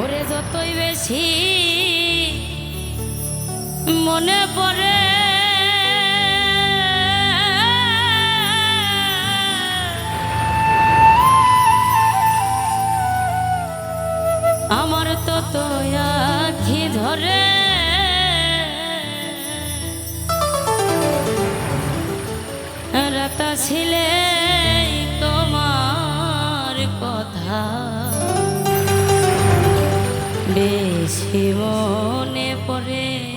ওরে যতই বেশি মনে পড়ে আমার তো আখি ধরে। রাতা ছিলে তোমার কথা। বেশি মনে পড়ে।